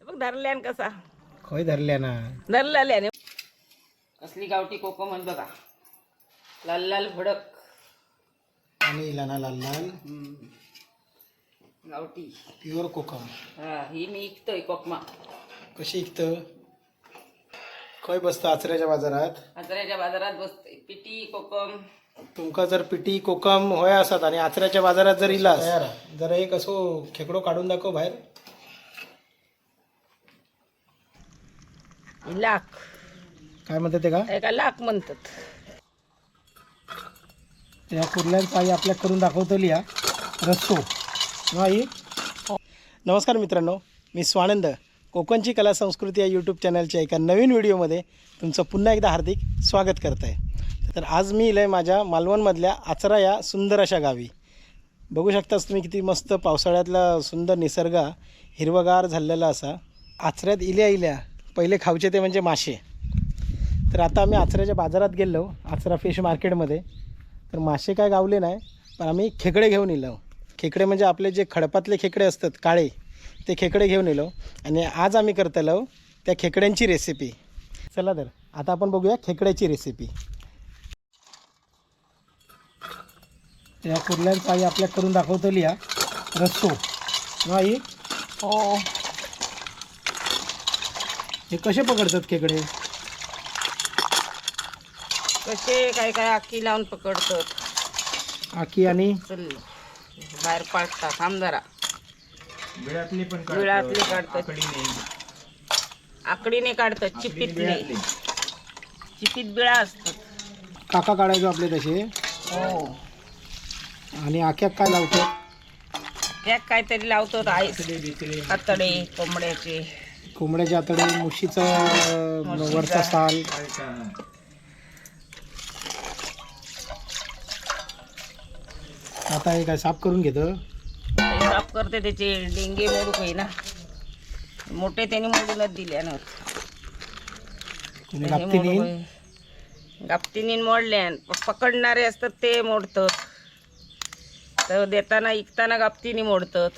हे बघ धरल्यान कसा. खय धरल्या ना धरल्याने कसली गावठी कोकम बघा. लाल लाल भडक. आणि लाना लाल लाल. गावठी. प्युअर कोकम हा ही मी इकतोय कोकमा. कशी इकतं? खय बसतं आचऱ्याच्या बाजारात? आचऱ्याच्या बाजारात बसते पिटी कोकम. तुमका जर पिटी कोकम होय असत आणि आचऱ्याच्या बाजारात जर इलास जर एक असो खेकडो काढून दाखव बाहेर. लाख. काय म्हणतात ते का? एका लाख म्हणतात. त्या कुर्ल्यांचा आई आपल्या करून दाखवतली या रस्तो. हा आई नमस्कार मित्रांनो मी स्वानंद कोकणची कला संस्कृती या यूट्यूब चॅनलच्या एका नवीन व्हिडिओमध्ये तुमचं पुन्हा एकदा हार्दिक स्वागत करत आहे तर आज मी इलं माझ्या मालवणमधल्या आचरा या सुंदर अशा गावी. बघू शकताच तुम्ही किती मस्त पावसाळ्यातला सुंदर निसर्ग हिरवगार झालेला असा आचऱ्यात इल्या इल्या पहिले खावचे ते म्हणजे मासे. तर आता आम्ही आचऱ्याच्या बाजारात गेलो आचरा फिश मार्केटमध्ये तर मासे काय गावले नाही पण आम्ही खेकडे घेऊन येलो. खेकडे म्हणजे आपले जे खडपातले खेकडे असतात काळे ते खेकडे घेऊन येलो. आणि आज आम्ही करतलो त्या खेकड्यांची रेसिपी चला तर आता आपण बघूया खेकड्याची रेसिपी त्या कुर्ल्यांचा आई आपल्या करून दाखवतली या रस्तो ना आई हो. हे कसे पकडतात खेकडे? कसे काय काय आखी लावून पकडतात. आकी आणि? चल बाहेर पाडतात आमदारा बिळातली पण बिळातले काढतात. आकडीने. काढतात चिपीतले. चिपीत बिळा असतात. काका काढायचो आपले तसे? हो. आणि आख्यात काय लावतात त्यात काहीतरी लावतो आईस आतडे कोंबड्याचे. कोंबड्याचे आतडे मुशीचं वरचा साल. आता हे काय साफ करून घेतं? साफ करते त्याचे डेंगे मोडू काही ना. मोठे त्यांनी मोडूनच दिल्यानं आणि गापतीने मोडल्यान पकडणारे असतात ते मोडतात. तर देताना इकताना गापतीने मोडतात.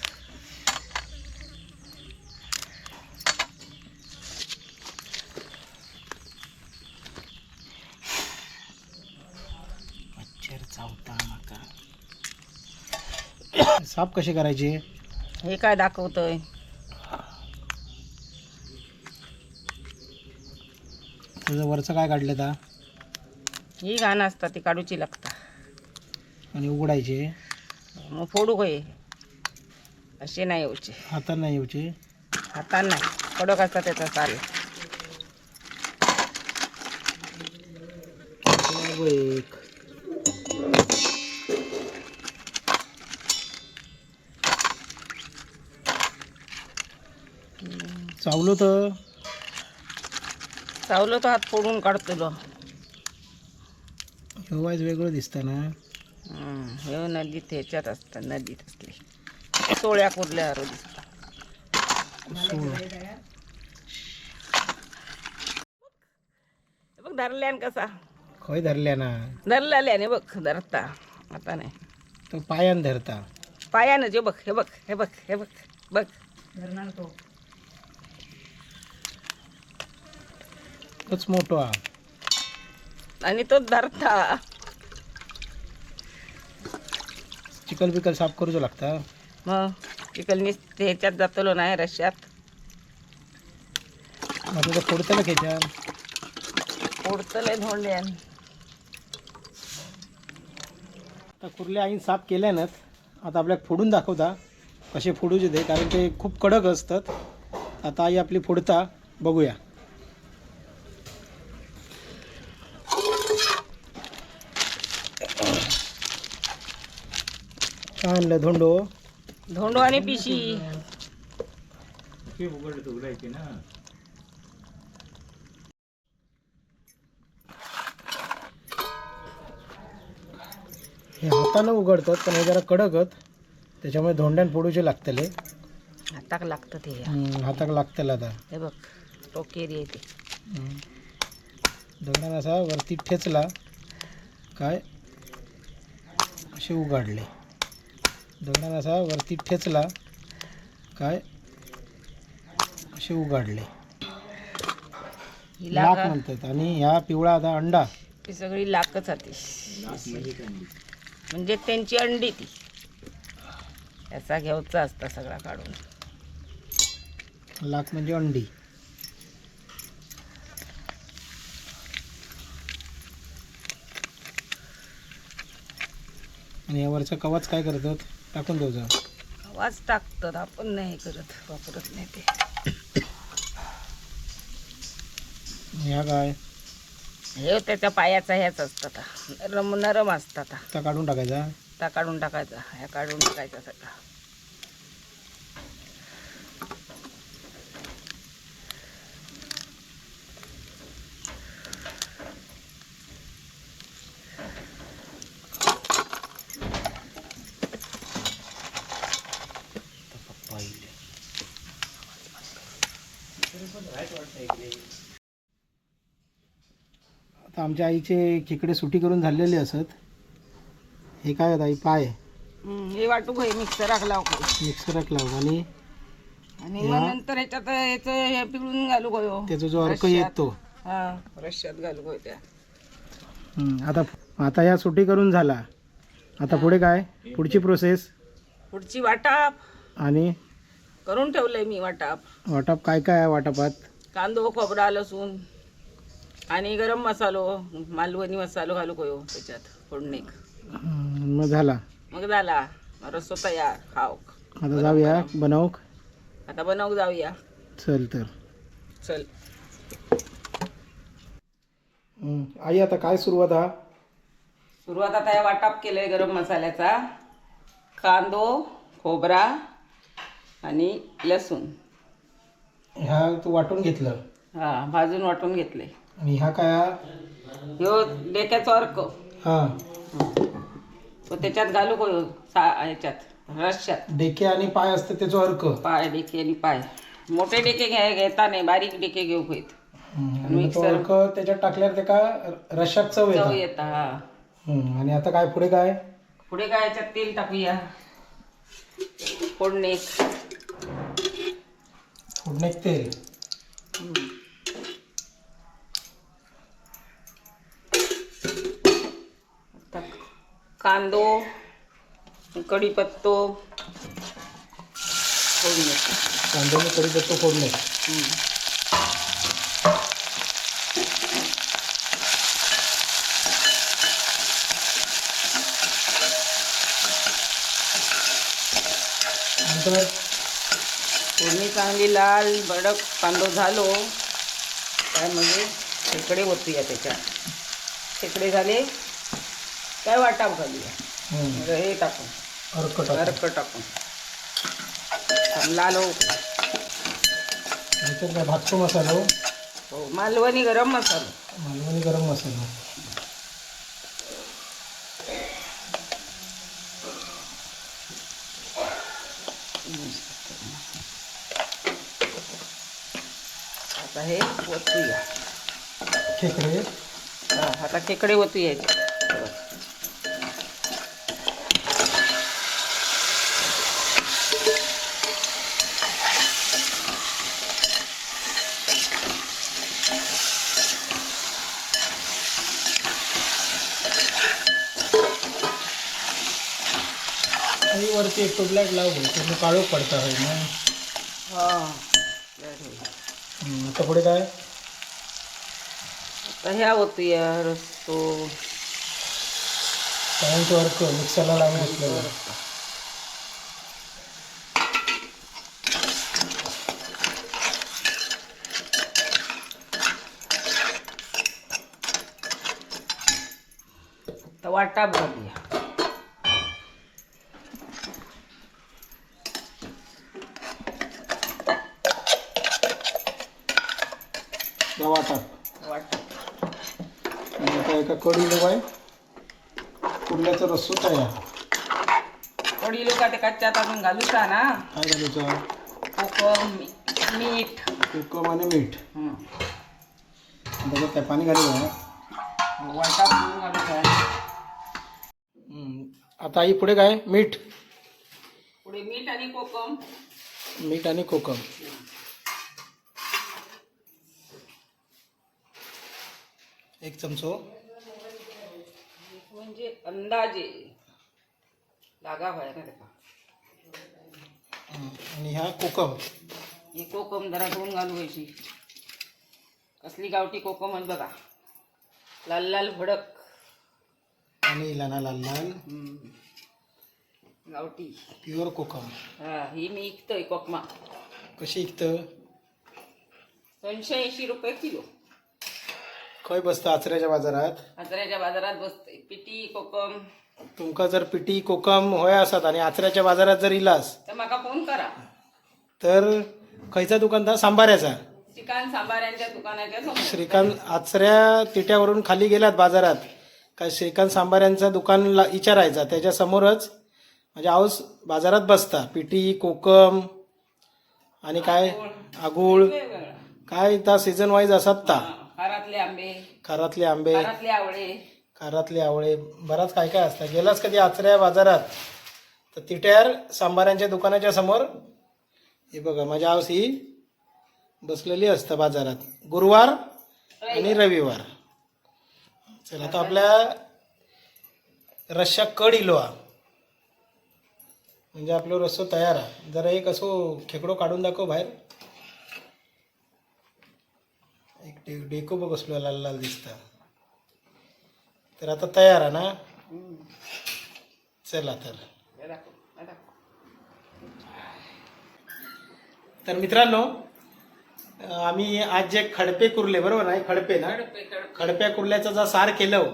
साफ कसे करायचे? हे काय दाखवतोय? त्याचं वरचं काय काढलं आता ही घाण असतात ती काढूची लागतात आणि उघडायचे? मग फोडू होय. असे नाही येऊचे हातात नाही येऊचे हातान नाही. कडक असतात त्याचा साल एक. चावलो तर? चावलं तर हात फोडून काढतो हे वाईज वेगळं दिसतं ना. हे नदीत ह्याच्यात असतात नदीत असले. सोळ्या कुर्ल्या दिसतात. हे बघ धरल्यान कसा. खय धरल्या ना धरल्याने बघ धरता. आता नाही. तो पायान धरता. पायानं जे बघ हे बघ हे बघ हे बघ बघ. तोच मोठो. आणि तो धरता. चिकल बिकल साफ करूचो लागता? मग चिकलनी ह्याच्यात जातलो नाही रश्यात. आता तर फोडतं खेच्या फोडतलंय धोंड्यान. आता कुर्ल्या आईन साफ केल्यानंच आता आपल्याला फोडून दाखवता कसे फोडूचे ते कारण ते खूप कडक असतात. आता आई आपली फोडता बघूया. काय आणलं धोंडो. धोंडो आणि पिशी. हे हातानं उघडतात पण हे जरा कडकत. त्याच्यामुळे धोंड्यान फोडूचे लागतले. हाताक लागतं ते हम्म, हाताक लागतलं आता. हे बघ टोकेरी आहे ते. हम्म. दगडान असा वरती ठेचला. काय? असे उघडले. दगडान असा वरती ठेचला. काय? असे उघडले. ही लाख लाख म्हणतात. आणि ह्या पिवळा आता अंडा. ती सगळी लाखच होती म्हणजे त्यांची अंडी ती. याचा घ्यायचा असता सगळा काढून. लाख म्हणजे अंडी. आणि यावरचं कवच काय करतात? टाकून द्यायचं आवाज टाकतात आपण नाही करत वापरत नाही ते. ह्या काय? हे त्याच्या पायाचा ह्याच असतात नरम नरम असतात त्या काढून टाकायचा? त्या काढून टाकायचा ह्या काढून टाकायचा सगळा. आमच्या आईचे खेकडे सुटी करून झालेले असत. हे काय आहेत आई पाय. हे वाटू भाई मिक्सर लाव. मिक्सरात लावू आणि आणि मग नंतर ह्याच्यात याचं हे पिळून घालू गयो त्याचा जो अर्क येतो हा रश्यात घालू गयो त्या. आता आता ह्या सुटी करून झाला. आता पुढे काय? पुढची प्रोसेस पुढची वाटाप. आणि? करून ठेवलंय मी वाटाप. वाटप काय काय आहे वाटपात? कांदो खोबरा लसूण. आणि गरम मसालो मालवणी मसालो घालू गयो त्याच्यात फोडणीक मग झाला. मग झाला. रस्सो तयार खाऊ आता जाऊया बनवूक? आता बनवू जाऊया. चल तर. चल. आई आता काय सुरुवात हा? सुरुवात आता या वाटाप केलंय गरम मसाल्याचा. कांदो खोबरा आणि लसूण. ह्या तू वाटून घेतलं? हा भाजून वाटून घेतले आणि ह्या काय हा? ह्यो डेक्याचा अर्क. हा. तो त्याच्यात घालू गयो सा ह्याच्यात रश्यात डेके आणि पाय असते त्याचा अर्क. पाय डेके आणि पाय. मोठे डेके घ्या घेता नाही बारीक डेके घेऊ हम्म, आणि तो मिक्सर. अर्क त्याच्यात टाकल्यावर ते का रशात चव चव येतात येता हा. हम्म, आणि आता काय पुढे काय? पुढे काय याच्यात? तेल टाकूया. फोडणे फोडणे तेल. कांदो कढीपत्तो फोडणे. कांद्याने कढीपत्ता फोडणे. नंतर? फोडणी चांगली लाल भडक कांदो झालो. काय म्हणजे खेकडे ओतूया त्याच्यात. खेकडे झाले. काय घालूया हम्म, मग हे टाकून. अर्क टाक अर्क टाकून. लाल हो. भाजको मसाला हो. हो मालवणी गरम मसाला. मालवणी गरम मसाला आता हे ओतूया. खेकडे. हा, आता खेकडे ओतूया याच्यात. लाव भाऊ, पूर्ण काळोख पडता आहे ना. हा हम्म, आता पुढे काय? आता ह्या ओतूया रस्तो. कायमचं अर्क मिक्सरला लावून घेतलेलं आता वाटाप घालूया का कडी आहे कुर्ल्याचा रस्सो तयार. थोडी लोक ते कच्च्या तातून घालूचा ना? काय घालूचा? कोकम मी- मीठ. कोकम आणि मीठ. बघा त्या पाणी घालू आहे वाटा पूर्ण घालूचा हम्म. आता आई पुढे काय? मीठ. पुढे मीठ आणि कोकम. मीठ आणि कोकम. एक चमचो. म्हणजे अंदाजे. लागा व्हाय ना त्याका हं. आणि ह्या कोकम. ही कोकम जरा धुवून घालू व्हायची कसली गावठी कोकम आहे बघा. लाल लाल भडक. आणि लाना लाल लाल. हम्म. गावठी. प्युअर कोकम. हा ही मी इकतोय कोकमा कशी इकतं? दोनशे ऐंशी रुपये किलो. खंय बसतं आचऱ्याच्या बाजारात? आजऱ्याच्या बाजारात बसते पिटी कोकम. तुमका जर पिटी कोकम होय असत आणि आचऱ्याच्या बाजारात जर इलास तर म्हाका फोन करा. तर खयचा दुकान था सांबाऱ्याचा. चिकन सांबाऱ्यांच्या दुकानाच्या समोर. श्रीकांत आचऱ्या तिट्यावरून खाली गेल्यात बाजारात. काय श्रीकांत सांबाऱ्यांचं दुकान ला- विचारायचा त्याच्या समोरच म्हणजे हाऊस बाजारात बसता. पिटी कोकम आणि काय? आगुळ. वेगवेगळं. काय त्या सीझन वाईज असतात ता? खारातले आंबे खारातले आंबे खारातले आवळे. खारातले आवळे. बराच काय काय असतं. गेलास कधी आचऱ्या बाजारात? तर तिट्यार सांबाऱ्यांच्या दुकानाच्या समोर हे बघा माझ्या हाऊस ही बसलेली असतं बाजारात. गुरुवार आणि रविवार. चला आता आपल्या रश्शा कड इलोआ म्हणजे आपलं रस्सो तयार आहे. जरा एक असो खेकडो काढून दाखव बाहेर. डे- डेको बघ असलो लाल लाल दिसता तर आता तयार आहे ना. चला तर. तर मित्रांनो आम्ही आज जे खडपे कुर्ले बरोबर आहे खडपे ना. खडप्या कुर्ल्याचा जा सार केलं.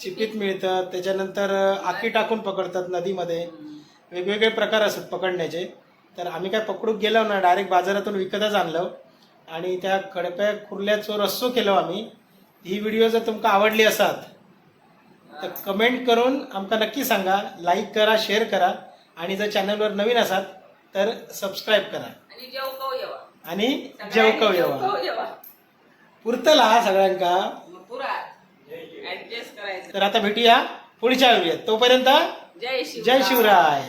चिपीत मिळतात त्याच्यानंतर आकी टाकून पकडतात नदीमध्ये वेगवेगळे प्रकार असतात पकडण्याचे तर आम्ही काय पकडूक गेलो ना डायरेक्ट बाजारातून विकतच आणलं आणि त्या खडप्या कुर्ल्याचो रस्सो केलो आम्ही ही व्हिडिओ जर तुमका आवडली असात तर कमेंट करून आमका नक्की सांगा लाईक करा शेअर करा आणि जर चॅनलवर नवीन असाल तर सबस्क्राईब करा. आणि जेवकव येवा. आणि जेवकव येवा. जेवकव येवा. पुरतला हा सगळ्यांका. तर आता भेटूया पुढच्या व्हिडिओत तोपर्यंत जय शिवराय.